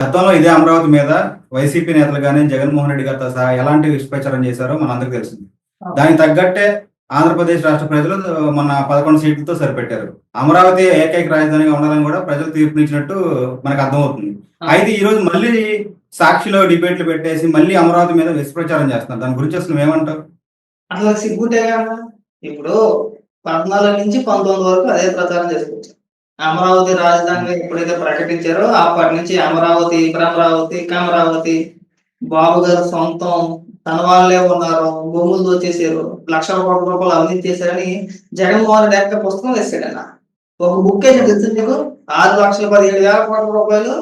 గతంలో ఇదే అమరావతి మీద వైసీపీ నేతలు కానీ జగన్మోహన్ రెడ్డి గారితో సహా ఎలాంటి విషప్రచారం చేశారో మనందరికీ తెలిసింది. దానికి తగ్గట్టే ఆంధ్రప్రదేశ్ రాష్ట్ర ప్రజలు మన పదకొండు సీట్లతో సరిపెట్టారు. అమరావతి ఏకైక రాజధానిగా ఉండాలని కూడా ప్రజలు తీర్పునిచ్చినట్టు మనకు అర్థమవుతుంది. అయితే ఈ రోజు మళ్ళీ సాక్షిలో డిబేట్లు పెట్టేసి మళ్ళీ అమరావతి మీద విషప్రచారం చేస్తున్నారు. దాని గురించి అసలు ఏమంటారు అట్లా సిగ్గుంటే ఇప్పుడు పద్నాలుగు నుంచి పంతొమ్మిది వరకు అదే ప్రచారం చేసుకొచ్చారు. అమరావతి రాజధానిగా ఎప్పుడైతే ప్రకటించారో అప్పటి నుంచి అమరావతి భ్రమరావతి ఇకామరావతి బాబు గారు సొంతం తన వాళ్ళే ఉన్నారు భూములు దోచేసారు లక్షల కోట్ల రూపాయలు అవినీతి చేశారని జగన్మోహన్ రెడ్డి యొక్క పుస్తకం వేసాడు ఒక బుక్ వేసి తెలుసు మీకు? ఆరు లక్షల పదిహేడు వేల కోట్ల రూపాయలు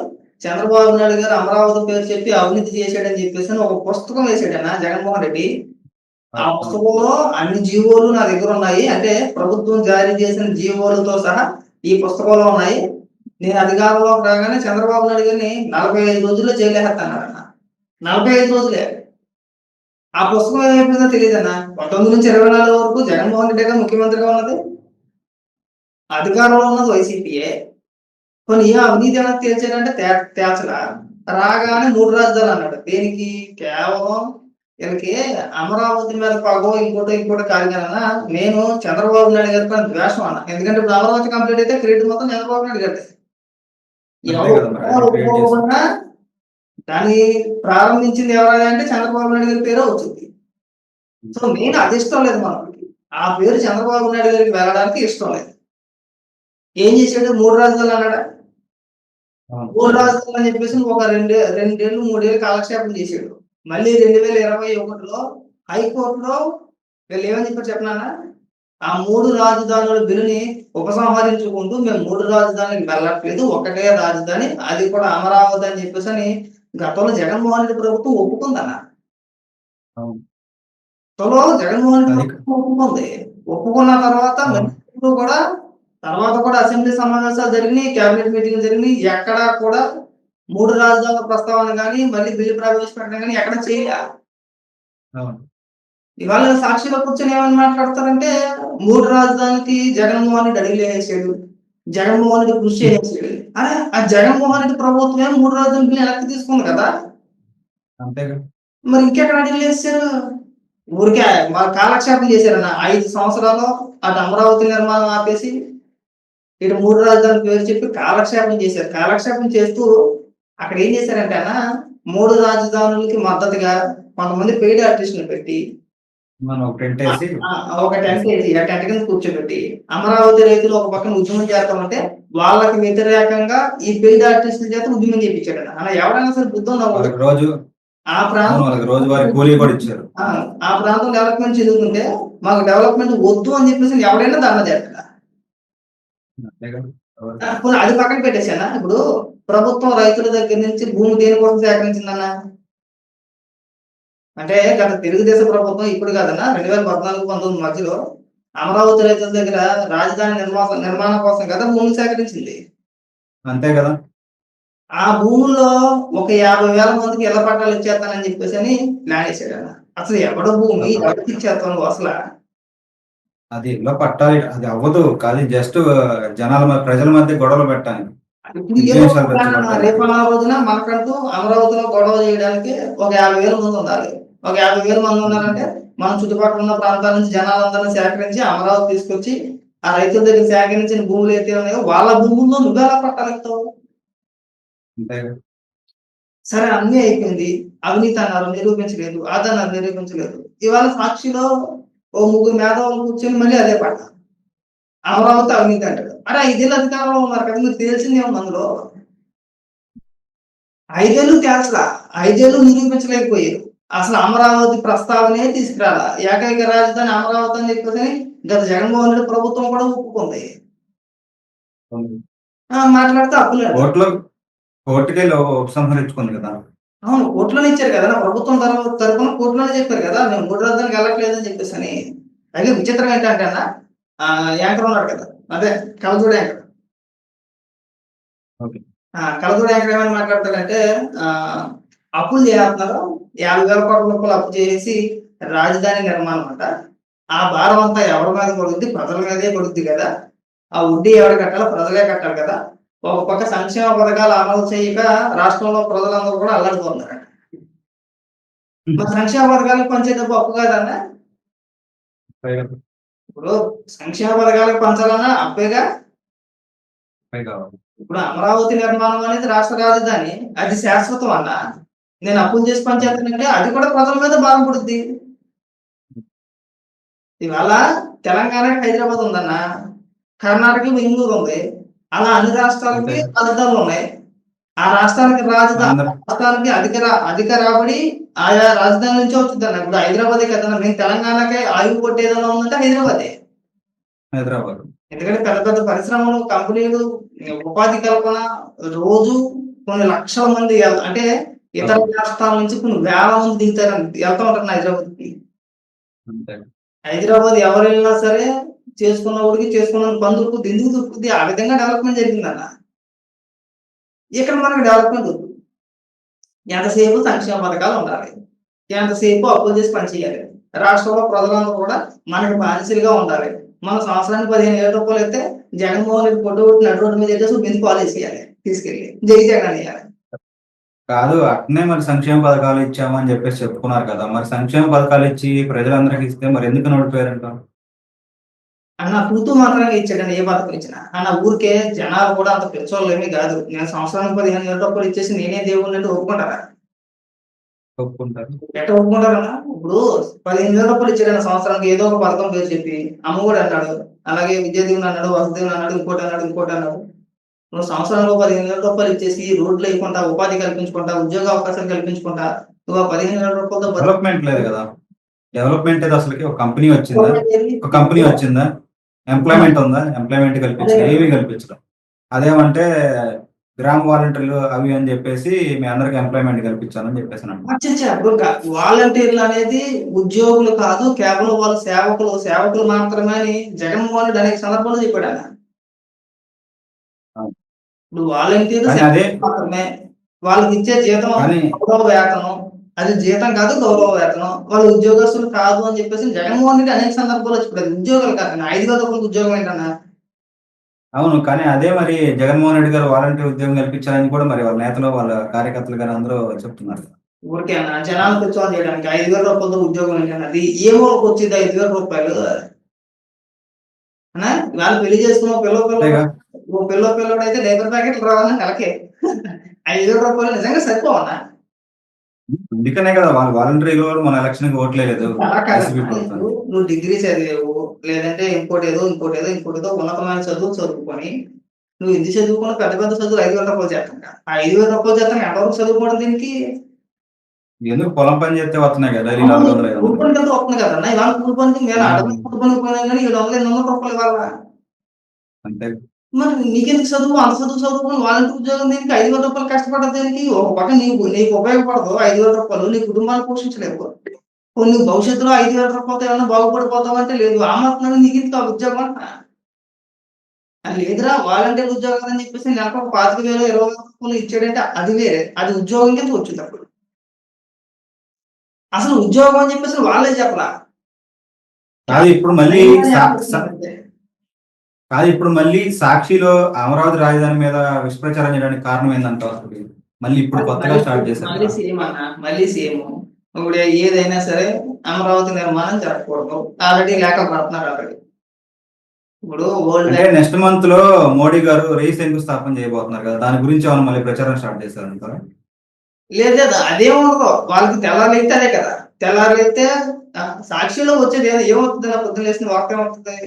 చంద్రబాబు నాయుడు గారు అమరావతి పేరు చెప్పి అవినీతి చేశాడని చెప్పేసి ఒక పుస్తకం వేసాడు జగన్మోహన్ రెడ్డి. ఆ పుస్తకంలో అన్ని జీవోలు నా దగ్గర ఉన్నాయి. అంటే ప్రభుత్వం జారీ చేసిన జీవోలతో సహా ఈ పుస్తకంలో ఉన్నాయి. నేను అధికారంలోకి రాగానే చంద్రబాబు నాయుడు గారిని నలభై ఐదు రోజుల్లో జైలేస్తానన్న నలభై ఐదు రోజులే. ఆ పుస్తకం ఏమైపోయిందో అన్న పంతొమ్మిది నుంచి ఇరవై నాలుగు వరకు జగన్మోహన్ రెడ్డి గారు ముఖ్యమంత్రిగా ఉన్నది. అధికారంలో ఉన్నది వైసీపీయే. కొన్ని ఏ అవినీతి అనేది తేల్చాడంటే తే తేల్చలా? రాగానే మూడు రాజధానులు అన్నాడు. దేనికి? కేవలం వీళ్ళకి అమరావతి మీద పగో ఇంకోటో ఇంకోటో కాదు కదా నేను చంద్రబాబు నాయుడు గారి పైన ద్వేషం అన్న. ఎందుకంటే ఇప్పుడు అమరావతి కంప్లీట్ అయితే క్రెడిట్ మొత్తం చంద్రబాబు నాయుడు గారి దాన్ని ప్రారంభించింది ఎవరైనా అంటే చంద్రబాబు నాయుడు గారి పేరే వచ్చింది. సో మెయిన్ అది ఇష్టం లేదు మనకి. ఆ పేరు చంద్రబాబు నాయుడు గారికి వెళ్ళడానికి ఇష్టం లేదు. ఏం చేశాడు? మూడు రాజధానులు అన్నాడా. మూడు రాజధానులు అని చెప్పేసి ఒక రెండు రెండేళ్ళు మూడేళ్ళు కాలక్షేపం చేశాడు. మళ్ళీ రెండు వేల ఇరవై ఒకటిలో హైకోర్టులో వీళ్ళు ఏమని చెప్పారు చెప్పనా ఆ మూడు రాజధానుల బిల్లుని ఉపసంహరించుకుంటూ మేము మూడు రాజధానికి వెళ్ళట్లేదు ఒకటే రాజధాని అది కూడా అమరావతి అని చెప్పేసి అని గతంలో జగన్మోహన్ రెడ్డి ప్రభుత్వం ఒప్పుకుందన్న. త్వరలో జగన్మోహన్ రెడ్డి ప్రభుత్వం ఒప్పుకుంది. ఒప్పుకున్న తర్వాత కూడా తర్వాత కూడా అసెంబ్లీ సమావేశాలు జరిగినాయి కేబినెట్ మీటింగ్ జరిగినాయి ఎక్కడా కూడా మూడు రాజధానుల ప్రస్తావన కానీ మళ్ళీ బిల్లు ప్రవేశపెట్టడం కానీ ఎక్కడ చేయలే. ఇవాళ సాక్షిలో కూర్చొని ఏమని మాట్లాడతారంటే మూడు రాజధానికి జగన్మోహన్ రెడ్డి అడిగి వేసాడు జగన్మోహన్ రెడ్డి కృషి చేసాడు అరే ఆ జగన్మోహన్ రెడ్డి ప్రభుత్వమే మూడు రాజధాని బిల్లు వెనక్కి తీసుకుంది కదా? అంతేగా మరి ఇంకెక్కడ అడిగి వేసారు ఊరికే మా కాలక్షేపం చేశారన్న. ఐదు సంవత్సరాలు అటు అమరావతి నిర్మాణం ఆపేసి ఇటు మూడు రాజధానుల పేరు చెప్పి కాలక్షేపం చేశారు. కాలక్షేపం చేస్తూ అక్కడ ఏం చేశారంటే అన్న మూడు రాజధానులకి మద్దతుగా కొంతమంది పెయిడ్ ఆర్టిస్టులు పెట్టి ఒక టెంట్ వేసి ఆ, టెంట్ కింద కూర్చోబెట్టి అమరావతి రైతులు ఒక పక్కన ఉద్యమం చేస్తామంటే వాళ్ళకి వ్యతిరేకంగా ఈ పెయిడ్ ఆర్టిస్టుల చేత ఉద్యమం చేయించాడు అన్న ఎవరైనా సరే బుద్ధి రోజు ఆ ప్రాంతం రోజువారీ కూలీ కూడా ఇచ్చారు. ఆ, ప్రాంతం డెవలప్మెంట్ చెందుతుంటే మాకు డెవలప్మెంట్ వద్దు అని చెప్పేసి ఎవరైనా చేస్తాడు ఆ, పోనీ అది పక్కన పెట్టేసానా ఇప్పుడు ప్రభుత్వం రైతుల దగ్గర నుంచి భూమి దేనికోసం సేకరించిందన్న? అంటే గత తెలుగుదేశం ప్రభుత్వం ఇప్పుడు కాదన్నా రెండు వేల పద్నాలుగు పంతొమ్మిది మధ్యలో అమరావతి రైతుల దగ్గర రాజధాని నిర్మాణ నిర్మాణం కోసం కదా భూమిని సేకరించింది. అంతే కదా. ఆ భూముల్లో ఒక యాభై వేల మందికి ఇళ్ళ పట్టాలు ఇచ్చేస్తానని చెప్పేసి అని ప్లాన్ వేసాడు అన్న. అసలు ఎవడ భూమి ఎవరికి ఇచ్చేస్తాను అసలు అది ఇలా పట్టాలి. అది అవ్వదు. కాదు జస్ట్ జనాల ప్రజల మధ్య గొడవలు పెట్టాలి. రేపు రోజున మనకంటూ అమరావతిలో గొడవ చేయడానికి ఒక యాభై వేల మంది ఉండాలి. ఒక యాభై వేల మంది ఉన్నారంటే మన చుట్టుపక్కల ఉన్న ప్రాంతాల నుంచి జనాలందరినీ సేకరించి అమరావతి తీసుకొచ్చి ఆ రైతుల దగ్గర సేకరించిన భూములు అయితే ఉన్నాయో వాళ్ళ భూముల్లో నువ్వు ఎలా పట్టాలెత్తావు సరే అన్ని అయిపోయింది. అవినీతి అన్నారు నిరూపించలేదు. అదన్నారు నిరూపించలేదు. ఇవాళ సాక్షిలో ఓ ముగ్గురు మేధావులు కూర్చొని మళ్ళీ అదే పాట. అమరావతి అవినీతి అంటాడు. అరే ఐదేళ్ళు అధికారంలో ఉన్నారు కదా మీరు తెలిసిందే అందులో? ఐదేళ్ళు తేల్చలా. ఐదేళ్ళు నిరూపించలేకపోయారు. అసలు అమరావతి ప్రస్తావనే తీసుకురాలా. ఏకైక రాజధాని అమరావతి అని చెప్పేసి గత జగన్మోహన్ రెడ్డి ప్రభుత్వం కూడా ఒప్పుకుంది. మాట్లాడితే అప్పులేదు కోర్టులో కోర్టుకెళ్ళి ఉపసంహరించుకుంది కదా. అవును కోర్టులోనే ఇచ్చారు కదా నా ప్రభుత్వం తరఫు తరఫున కోర్టులోనే చెప్పారు కదా మేము మూడు రాజధానికి వెళ్ళట్లేదు అని చెప్పేసి అని అయితే విచిత్రం ఏంటంటే అన్న ఆ, యాంకర్ ఉన్నాడు కదా అదే కలజోడు యాంకర్. ఓకే. ఆ, కలజోడు యాంకర్ ఏమని మాట్లాడతాడంటే ఆ, అప్పులు చేస్తున్నారు యాభై వేల కోట్ల రూపాయలు అప్పు చేసి రాజధాని నిర్మాణం అంట. ఆ భారం అంతా ఎవరి మీద పడుద్ది? ప్రజల మీదే పడుద్ది కదా. ఆ వడ్డీ ఎవరు కట్టాలో ప్రజలే కట్టాలి కదా. ఒక పక్క సంక్షేమ పథకాలు అమలు చేయక రాష్ట్రంలో ప్రజలందరూ కూడా అల్లడిపోతున్నారు. మరి సంక్షేమ పథకాలకు పంచే డబ్బు అప్పు కాదన్నా ఇప్పుడు సంక్షేమ పథకాలకు పంచాలన్నా అప్పేగా? ఇప్పుడు అమరావతి నిర్మాణం అనేది రాష్ట్ర రాజధాని అది శాశ్వతం అన్న. నేను అప్పులు చేసి పనిచేస్తానంటే అది కూడా ప్రజల మీద భారం పడుద్ది. ఇవాళ తెలంగాణకి హైదరాబాద్ ఉందన్న. కర్ణాటక బెంగళూరు ఉంది. అలా అన్ని రాష్ట్రాలకి. రాజధానులు ఉన్నాయి. ఆ రాష్ట్రానికి రాజధాని రాష్ట్రానికి అధిక అధిక రాబడి ఆయా రాజధాని నుంచి వచ్చింది అన్న ఇప్పుడు హైదరాబాదే కదా మేము తెలంగాణకే ఆయువు కొట్టేదన్నా ఉందంటే హైదరాబాదే. హైదరాబాద్. ఎందుకంటే పెద్ద పెద్ద పరిశ్రమలు కంపెనీలు ఉపాధి కల్పన రోజు కొన్ని లక్షల మంది అంటే ఇతర రాష్ట్రాల నుంచి కొన్ని వేల మంది దిగుతారు వెళ్తా ఉంటారు హైదరాబాద్కి అంతే. హైదరాబాద్ ఎవరు వెళ్ళినా సరే చేసుకున్నప్పటికి చేసుకున్న పని ఎందుకు దొరుకుతుంది ఆ విధంగా డెవలప్మెంట్ జరిగిందన్న. ఇక్కడ మనకి డెవలప్మెంట్ దొరుకుతుంది ఎంతసేపు సంక్షేమ పథకాలు ఉండాలి. ఎంతసేపు అప్పులు చేసి పనిచేయాలి రాష్ట్రంలో ప్రజలందరూ కూడా మనకి బానిసలుగా ఉండాలి. మన సంవత్సరానికి పదిహేను వేల రూపాయలు అయితే జగన్మోహన్ రెడ్డి ఫోటో కొట్టి నడు రోడ్డు మీద పెట్టేసి బిందు పాలు వేసేయాలి తీసుకెళ్ళి. జై జగన్ వేయాలి. కాదు అట్నే మరి సంక్షేమ పథకాలు ఇచ్చామని చెప్పేసి చెప్పుకున్నారు కదా. మరి సంక్షేమ పథకాలు ఇచ్చి ప్రజలందరికీ ఇస్తే మరి ఎందుకు నడిపోయారంటారు అన్న తూతూ మాత్రంగా ఇచ్చాడని ఏ పథకం ఇచ్చినా అన్న ఊరికే జనాలు కూడా అంత పెచ్చోళ్ళు ఏమీ కాదు. నేను సంవత్సరానికి పదిహేను వేల రూపాయలు ఇచ్చేసి నేనే దేవుడిని అంటే ఒప్పుకుంటారా? ఒప్పుకుంటారు. ఎట్లా ఒప్పుకుంటారన్నా ఇప్పుడు పదిహేను వేల రూపాయలు ఇచ్చాడన్న సంవత్సరానికి ఏదో ఒక పథకం పేరు చెప్పి. అమ్మఒడి అన్నాడు అలాగే విద్యాదీవుని అన్నాడు వసతివుని అన్నాడు ఇంకోటి అన్నాడు ఇంకోటి అన్నాడు. నువ్వు సంవత్సరంలో పదిహేను వేల రూపాయలు ఇచ్చేసి రోడ్లు వేయకుండా ఉపాధి కల్పించుకుంటా ఉద్యోగ అవకాశాలు కల్పించుకుంటా నువ్వు ఆ పదిహేను వేల రూపాయలతో డెవలప్మెంట్ లేదు కదా. డెవలప్మెంట్ ఏదో అసలుకి ఒక కంపెనీ వచ్చిందా? ఒక కంపెనీ వచ్చిందా? ఎంప్లాయ్మెంట్ ఉందా? ఎంప్లాయ్మెంట్ కల్పించడం ఏమీ కల్పించడం. అదేమంటే గ్రామ వాలంటీర్లు అవి అని చెప్పేసి మీ అందరికి ఎంప్లాయ్మెంట్ కల్పించాలని చెప్పేసి వాలంటీర్లు అనేది ఉద్యోగులు కాదు కేవలం వాళ్ళు సేవకులు సేవకులు మాత్రమే అని జగన్మోహన్ రెడ్డి అనేక సందర్భాల్లో చెప్పాడు. ఇప్పుడు వాలంటీర్లు మాత్రమే. వాళ్ళకి ఇచ్చే జీతం వేతనం అది జీతం కాదు గౌరవ వేతనం. వాళ్ళు ఉద్యోగస్తులు కాదు అని చెప్పేసి జగన్మోహన్ రెడ్డి అనేక సందర్భాల్లో చెప్పాడు. ఉద్యోగులు కాదు ఐదు వేల ఉద్యోగం ఏంటన్నా? అవును కానీ అదే మరి జగన్మోహన్ రెడ్డి గారు వాలంటీర్ ఉద్యోగం కల్పించాలని కూడా మరి వాళ్ళ నేతలు వాళ్ళ కార్యకర్తలు గారు అందరూ చెప్తున్నారు. ఊరికే అన్న జనాలకు ఉత్సవం చేయడానికి ఐదు వేల రూపాయలతో ఉద్యోగం ఏంటన్నా? అది ఏ ఊరికి వచ్చింది ఐదు వేల రూపాయలు. అన్నా వాళ్ళు పెళ్ళి చేసుకున్న పిల్ల పిల్ల ఓ పిల్ల పిల్లడు అయితే లేబర్ ప్యాకెట్లు రావాలని నెలకే ఐదు వేల రూపాయలు నిజంగా సరిపోవన్నా అందుకనే కదా వాళ్ళు వాలంటీర్లు కూడా మన ఎలక్షన్ ఓట్లేదు నువ్వు డిగ్రీ చదివేవు లేదంటే ఇంకోటి ఏదో ఇంకోటి ఏదో ఇంకోటి ఏదో ఉన్నతమైన చదువు చదువుకొని నువ్వు ఇది చదువుకున్న పెద్ద పెద్ద చదువులు ఐదు వేల రూపాయలు చేస్తాం ఆ ఐదు వేల రూపాయలు చేస్తాం ఎంతవరకు చదువుకోవడం దీనికి? ఎందుకు పొలం పని చేస్తే వస్తున్నాయి కదా డైలీ నాలుగు వందల ఐదు వస్తుంది కదా ఇవాళ కూలి పనికి మేము అడవి కూలి పనికి పోయినా కానీ ఏడు వందలు ఎనిమిది వందల రూపాయలు ఇవ్వాలా? అంతే మరి నీకెందుకు చదువు? అంత చదువు చదువుకుని వాలంటీర్ ఉద్యోగం దీనికి? ఐదు వేల రూపాయలు కష్టపడదు దీనికి? ఒక పక్క నీకు నీకు ఉపయోగపడదు. ఐదు వేల రూపాయలు నీ కుటుంబాన్ని పోషించలేవు. కొన్ని భవిష్యత్తులో ఐదు వేల రూపాయలతో ఏమైనా బాగుపడిపోతావు అంటే లేదు. ఆ మాత్రం నీకు ఇంత ఉద్యోగం లేదురా. వాలంటీర్ ఉద్యోగం అని చెప్పేసి నెలకు ఒక పాతిక వేలు ఇరవై వేల రూపాయలు ఇచ్చాడంటే అది వేరే. అది ఉద్యోగం కింద వచ్చింది అప్పుడు. అసలు ఉద్యోగం అని చెప్పేసి వాళ్ళే చెప్పరా? ఇప్పుడు మళ్ళీ కాదు ఇప్పుడు మళ్ళీ సాక్షిలో అమరావతి రాజధాని మీద విష్ప్రచారం చేయడానికి కారణం అసలు? మళ్ళీ ఇప్పుడు కొత్తగా స్టార్ట్ చేశారు మళ్ళీ. సేమ్ అన్న మళ్ళీ సేమ్ ఇప్పుడు ఏదైనా సరే అమరావతి నిర్మాణం జరగకూడదు. ఆల్రెడీ లేఖలు పడుతున్నారు ఆల్రెడీ. ఇప్పుడు అంటే నెక్స్ట్ మంత్లో మోడీ గారు రేస్ శంకుస్థాపన చేయబోతున్నారు కదా. దాని గురించి ఏమైనా మళ్ళీ ప్రచారం స్టార్ట్ చేశారంటారా లేదు లేదు. అదేం ఉండదు. వాళ్ళకి తెల్లారైతే అదే కదా. తెల్లారైతే సాక్షిలో వచ్చేది ఏమవుతుంది పొద్దున్న లేచిన వార్త ఏమవుతుంది?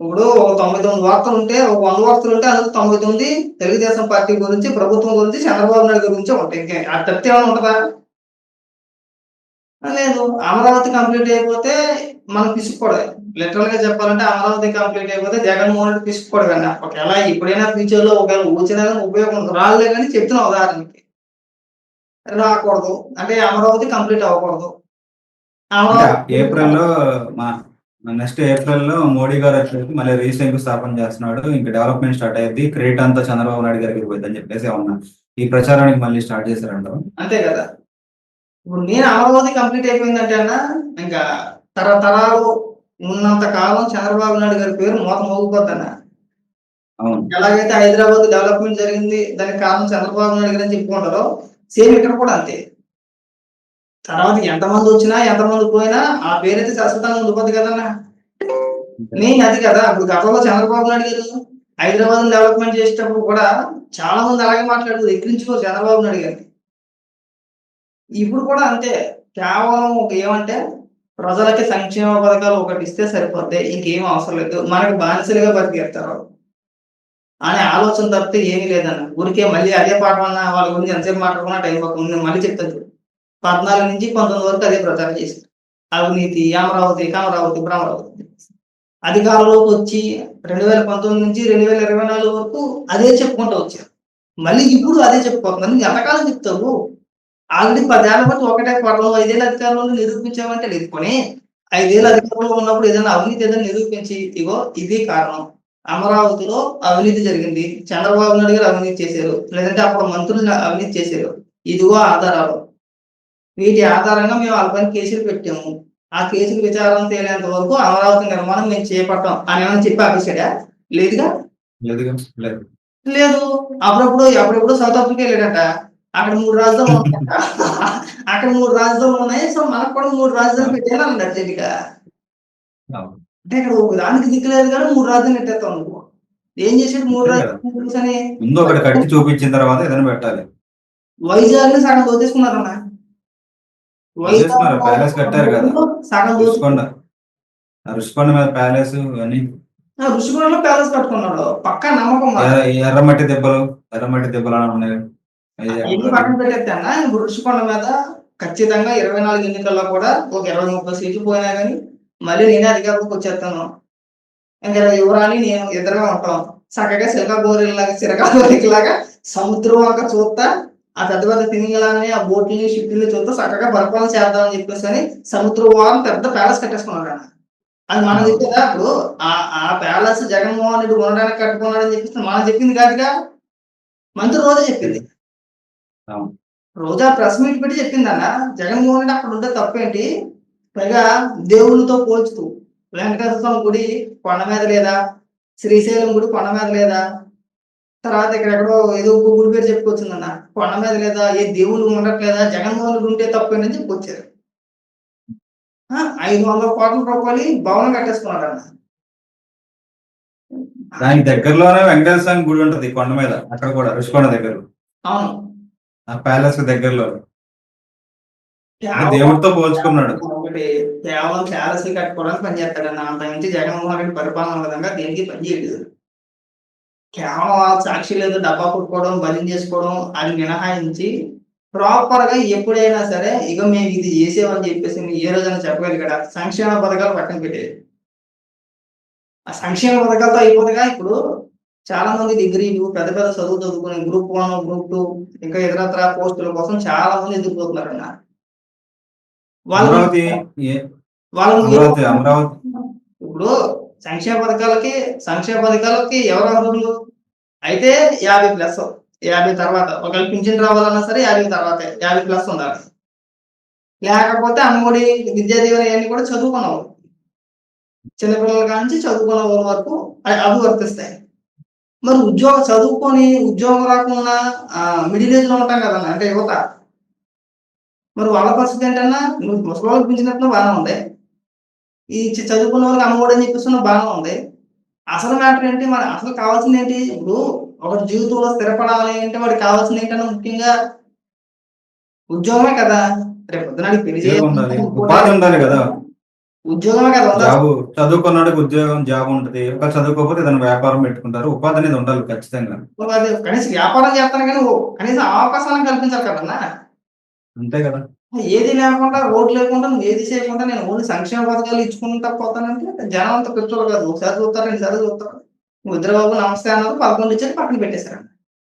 ఇప్పుడు ఒక తొంభై తొమ్మిది వార్తలు ఉంటే ఒక వంద వార్తలు ఉంటే అందులో తొంభై తొమ్మిది తెలుగుదేశం పార్టీ గురించి ప్రభుత్వం గురించి చంద్రబాబు నాయుడు గురించి ఉంటాయి. ఇంకా అది తప్పితే ఏమైనా ఉంటుందా? ఆ, లేదు. అమరావతి కంప్లీట్ అయిపోతే మనం పిసుక్కోవడమే లిటరల్గా చెప్పాలంటే అమరావతి కంప్లీట్ అయిపోతే జగన్మోహన్ రెడ్డి పిసుక్కోవడమే ఒకవేళ ఎప్పుడైనా ఫ్యూచర్లో ఒకవేళ కానీ ఉపయోగం ఉండదు. రాలే కానీ చెప్తున్నా ఉదాహరణకి. రాకూడదు. అంటే అమరావతి కంప్లీట్ అవ్వకూడదు. అంటే నెక్స్ట్ ఏప్రిల్లో మోడీ గారు వచ్చేసి మళ్ళీ రేస్ శంకుస్థాపన చేస్తున్నాడు. ఇంకా డెవలప్మెంట్ స్టార్ట్ అయ్యింది. క్రెడిట్ అంతా చంద్రబాబు నాయుడు గారికి పోయింది అని చెప్పేసి ఏమన్నా ఈ ప్రచారానికి మళ్ళీ స్టార్ట్ చేశారంటారు అంతే కదా. ఇప్పుడు నేను అమరావతి కంప్లీట్ అయిపోయిందంటే అన్న ఇంకా తరతరాలు ఉన్నంత కాలం చంద్రబాబు నాయుడు గారి పేరు మోత అవును. ఎలాగైతే హైదరాబాద్ డెవలప్మెంట్ జరిగింది దానికి కారణం చంద్రబాబు నాయుడు గారు అని చెప్పుకుంటారో సేమ్ ఇక్కడ కూడా అంతే. తర్వాత ఎంతమంది వచ్చినా ఎంతమంది పోయినా ఆ పేరైతే శాశ్వతంగా ఉండిపోద్ది కదన్నా? నేను అది కదా. ఇప్పుడు గతంలో చంద్రబాబు నాయుడు గారు హైదరాబాద్ డెవలప్మెంట్ చేసేటప్పుడు కూడా చాలా మంది అలాగే మాట్లాడుతూ ఎక్కిరించుకో చంద్రబాబు నాయుడు గారిని ఇప్పుడు కూడా అంతే. కేవలం ఒక ఏమంటే ప్రజలకి సంక్షేమ పథకాలు ఒకటి ఇస్తే సరిపోతాయి ఇంకేం అవసరం లేదు. మనకి బానిసలుగా బతికేస్తారు అనే ఆలోచన తప్పితే ఏమీ లేదన్న. ఊరికే మళ్ళీ అదే పాట వాళ్ళ గురించి ఎంతసేపు మాట్లాడుకున్నా టైం పక్క నేను మళ్ళీ చెప్తాను చూడు. పద్నాలుగు నుంచి పంతొమ్మిది వరకు అదే ప్రచారం చేశారు అవినీతి అమరావతి కామరావతి భ్రమరావతి అధికారంలోకి వచ్చి రెండు వేల పంతొమ్మిది నుంచి రెండు వేల ఇరవై నాలుగు వరకు అదే చెప్పుకుంటూ వచ్చారు. మళ్ళీ ఇప్పుడు అదే చెప్పుకుంటున్నారు. ఎంతకాలం చెప్తావు ఆల్రెడీ పదేళ్ళ బట్టి ఒకటే పడడం ఐదేళ్ళ అధికారంలో నిరూపించామంటే లేదు. కొని ఐదేళ్ళ అధికారంలో ఉన్నప్పుడు ఏదైనా అవినీతి ఏదైనా నిరూపించి ఇగో ఇది కారణం. అమరావతిలో అవినీతి జరిగింది. చంద్రబాబు నాయుడు గారు అవినీతి చేశారు. లేదంటే అప్పుడు మంత్రులు అవినీతి చేశారు. ఇదిగో ఆధారాలు. వీటి ఆధారంగా మేము వాళ్ళపైన కేసులు పెట్టాము. ఆ కేసులు విచారణ తేలేంత వరకు అమరావతి నిర్మాణం మేము చేపట్టాం. అని ఏమైనా చెప్పి ఆపేసాడా లేదుగా? లేదుగా? లేదు. అప్పుడప్పుడు అప్పుడప్పుడు సౌత్ ఆఫ్రికా వెళ్ళాడట. అక్కడ మూడు రాజధానులు ఉన్నాయట. అక్కడ మూడు రాజధానులు ఉన్నాయి. సో మనకు కూడా మూడు రాజధానులు పెట్టాను అన్నాడు. అంటే ఇక్కడ ఒక దానికి దిక్కులేదు కానీ మూడు రాజధానులు పెట్టేస్తాం నువ్వు ఏం చేసాడు మూడు రాజధానులు అని? ముందు ఒకటి కట్టి చూపించిన తర్వాత ఏదైనా పెట్టాలి. వైజాగ్ని సగం దోచేసుకున్నారన్న దోచేసుకున్నారు, ప్యాలెస్ కట్టారు కదా. సగం ఆ రుషికొండ మీద ప్యాలెస్ అని ఋషికొండలో ప్యాలెస్ కట్టుకున్నాడు. పక్కా నమ్మకం మాకు. ఎర్ర- ఎర్రమట్టి దెబ్బలు ఎర్రమట్టి దెబ్బలు అని ఉన్నాయి. ఎన్ని. పక్కన పెట్టేస్తానా ఋషికొండ మీద ఖచ్చితంగా ఇరవై నాలుగు ఎన్నికల్లో కూడా ఒక ఇరవై ముప్పై సీట్లు పోయినా కానీ మళ్ళీ నేనే అధికారంలోకి వచ్చేస్తాను. ఇంకా యువరాని నేను ఇద్దరుగా ఉంటాం. చక్కగా సిలకా గోరెల్లాగా సిరకా గోరెలాగా సముద్రం ఒక చూస్తా ఆ పెద్ద పెద్ద ఆ బోట్లని షిప్ని చూస్తా చక్కగా పరిపాలన చేద్దామని చెప్పేసి అని సముద్రం వారం పెద్ద ప్యాలెస్ కట్టేసుకున్నాడు ఆయన. అది మనం చెప్పేదా ఇప్పుడు ఆ ఆ ప్యాలెస్ జగన్మోహన్ రెడ్డి ఉండడానికి కట్టుకున్నాడని చెప్పేసి మనం చెప్పింది కాదుగా? మంత్రి రోజే చెప్పింది. రోజా ప్రెస్ మీట్ పెట్టి చెప్పిందన్న. జగన్మోహన్ రెడ్డి అక్కడ ఉంటే తప్పేంటి? పైగా దేవుళ్ళతో పోల్చుతూ వెంకటేశ్వర స్వామి గుడి కొండ మీద లేదా శ్రీశైలం గుడి కొండ మీద లేదా తర్వాత ఇక్కడ ఎక్కడో ఏదో ఒక గుడి పేరు చెప్పుకొచ్చిందన్న. కొండ మీద లేదా ఏ దేవుళ్ళు ఉండట్లేదా జగన్మోహన్ ఉంటే తప్పేంటని చెప్పుకొచ్చారు. ఆ, ఐదు వందల కోట్ల రూపాయలు భవనం కట్టేసుకున్నాడు అన్న దానికి దగ్గరలోనే వెంకటేశ్వర స్వామి గుడి ఉంటది కొండ మీద అక్కడ కూడా రుషికొండ దగ్గర అవును. ఆ ప్యాలెస్ దగ్గరలో. దేవుడితో పోల్చుకున్నాడు. ఒకటి కేవలం ప్యాలెస్ కట్టుకోవడానికి పనిచేస్తాడన్న. అంత మించి జగన్మోహన్ రెడ్డి పరిపాలన విధంగా దేనికి పనిచేయలేదు. కేవలం ఆ సాక్షి లేదు డబ్బా కొట్టుకోవడం బలిం చేసుకోవడం అది మినహాయించి ప్రాపర్గా ఎప్పుడైనా సరే ఇక మేము ఇది చేసేవని చెప్పేసి మీరు ఏ రోజైనా చెప్పగలిగాడు సంక్షేమ పథకాలు పక్కన పెట్టేది. ఆ సంక్షేమ పథకాలతో అయిపోతుందిగా ఇప్పుడు చాలా మంది డిగ్రీలు పెద్ద పెద్ద చదువు చదువుకుని గ్రూప్ వన్ గ్రూప్ టూ ఇంకా ఇతరత్ర పోస్టుల కోసం చాలా మంది ఏ- వాళ్ళు అమరావతి. ఇప్పుడు సంక్షేమ పథకాలకి సంక్షేమ పథకాలకి ఎవరు అర్హులు? అయితే యాభై ప్లస్ యాభై తర్వాత ఒకవేళ పింఛన్ రావాలన్నా సరే యాభై తర్వాత యాభై ప్లస్ ఉండాలి. లేకపోతే అమ్మఒడి విద్యా దీవెన ఇవన్నీ కూడా చదువుకున్న వాళ్ళు. చిన్నపిల్లల నుంచి చదువుకున్న వాళ్ళ వరకు అవి వర్తిస్తాయి. మరి ఉద్యోగం చదువుకొని ఉద్యోగం రాకుండా మిడిల్ ఏజ్లో ఉంటాం కదన్నా అంటే యువత. మరి వాళ్ళ పరిస్థితి ఏంటన్నా నువ్వు ముసలి వాళ్ళకి పింఛనట్లు బాగానే ఉంది ఈ చదువుకున్న వాళ్ళకి అమ్మఒడి అని చెప్పేస్తున్న బాగానే ఉంది. అసలు మ్యాటర్ ఏంటి? మన అసలు కావాల్సింది ఏంటి? ఇప్పుడు ఒక జీవితంలో స్థిరపడాలి అంటే వాడికి కావాల్సింది ఏంటన్నా ముఖ్యంగా ఉద్యోగమే కదా. రేపు పొద్దునాడికి పెళ్ళి చేయాలి. ఉపాధి ఉండాలి కదా. ఉద్యోగమే కదా చదువుకున్నాడికి ఉద్యోగం జాబ్ ఉంటది. ఒక చదువుకోకపోతే వ్యాపారం పెట్టుకుంటారు. ఉపాధి అనేది ఉండాలి ఖచ్చితంగా. కనీసం వ్యాపారం చేస్తాను కానీ కనీసం అవకాశాలను కల్పించాలి కదన్నా. అంతే కదా. ఏది లేకుండా రోడ్ లేకుండా నువ్వు ఏది చేయకుండా నేను ఓన్లీ సంక్షేమ పథకాలు ఇచ్చుకుంటా పోతానంటే జనం అంతా పిచ్చోళ్ళు కాదు. ఒకసారి చూస్తారు రెండుసార్లు చూస్తారు. ముద్రబాబు నమస్తే అన్నారు పదకొండు ఇచ్చారు పక్కన పెట్టేశారు.